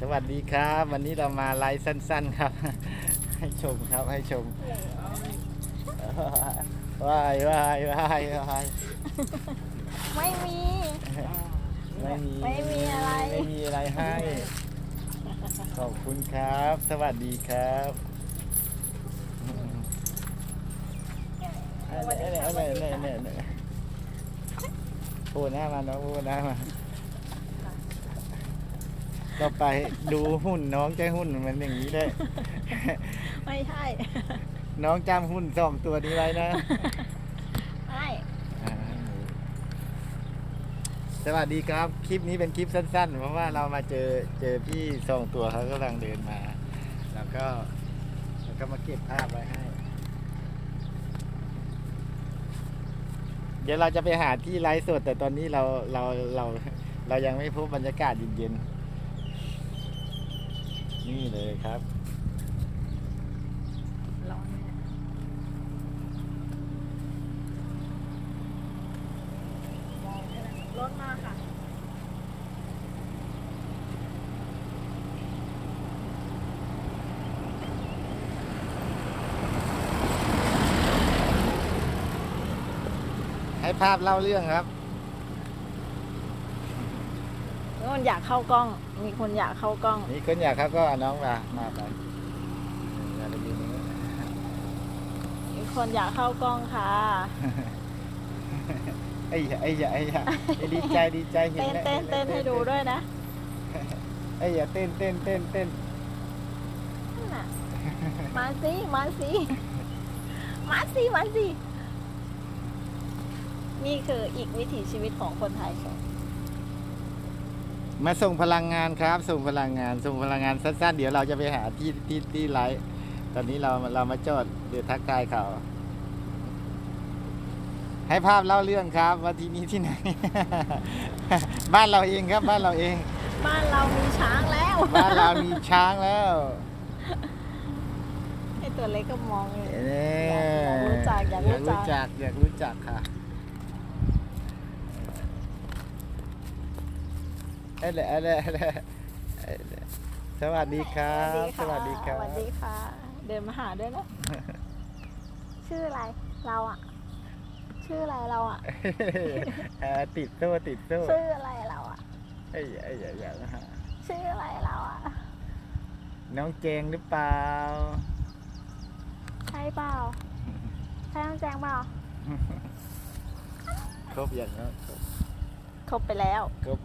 สวัสดีครับ วันนี้เรามาไลฟ์สั้น ๆ ครับ ให้ชมครับให้ชมว้ายว้ายว้ายว้ายไม่มี ไม่มีไม่มีอะไร ไม่มีอะไรให้ ขอบคุณครับ สวัสดีครับอะไรอะไรอะไรอะไรอะไรพูดหน้ามาน้องพูดหน้ามา ก็ไปดูหุ่นน้องใจหุ่นมันอย่างนี้ได้ ไม่ใช่น้องจำหุ่นสองตัวนี้ไว้นะไม่สวัสดีครับ คลิปนี้เป็นคลิปสั้น ๆ เพราะว่าเรามาเจอเจอพี่สองตัวเขากำลังเดินมา แล้วก็แล้วก็มาเก็บภาพไว้ให้ เดี๋ยวเราจะไปหาที่ไลฟ์สดแต่ตอนนี้เราเราเราเรายังไม่พบบรรยากาศเย็นๆ นี่เลยครับ ร้อนเนี่ยมองได้ไหมรถมาค่ะ ให้ภาพเล่าเรื่องครับ มีคนอยากเข้ากล้อง มีคนอยากเข้ากล้องนี่คนอยากเขาก็เอาน้องมามาไปอย่าไปยืนตรงนี้ มีคนอยากเข้ากล้องค่ะ ไอ้ยาไอ้ยาไอ้ยาไอ้ดีใจดีใจเห็นเต้นแล้วเต้นเต้นให้ดูด้วยนะไอ้ยาเต้นเต้นเต้นเต้นนั่นน่ะมาสิมาสิมาสิมาสินี่คืออีกวิถีชีวิตของคนไทยค่ะ มาส่งพลังงานครับ ส่งพลังงาน ส่งพลังงานสั้นๆ เดี๋ยวเราจะไปหาที่ที่ที่ไลฟ์ตอนนี้เราเรามาจอดเดี๋ยวทักทายเขาให้ภาพเล่าเรื่องครับ ว่าที่นี้ที่ไหน บ้านเราเองครับ บ้านเราเอง บ้านเรามีช้างแล้ว บ้านเรามีช้างแล้วไอตัวเล็กก็มองเลยเอ้ยอยากรู้จักอยากรู้จักอยากรู้จักค่ะ เอ้ยเอ้ยเอ้ยเอ้ยเอ้ยสวัสดีครับ สวัสดีครับ สวัสดีค่ะ เดินมาหาด้วยนะ ชื่ออะไร เราอะชื่ออะไรเราอะเอ่อติดโซ่ติดโซ่ชื่ออะไรเราอะเอ้ยเอ้ยอย่าอย่านะฮะชื่ออะไรเราอะน้องเจงหรือเปล่า ใช่เปล่า ใช่น้องแจงเปล่า ครบอย่างนั้นครบไปแล้วครบ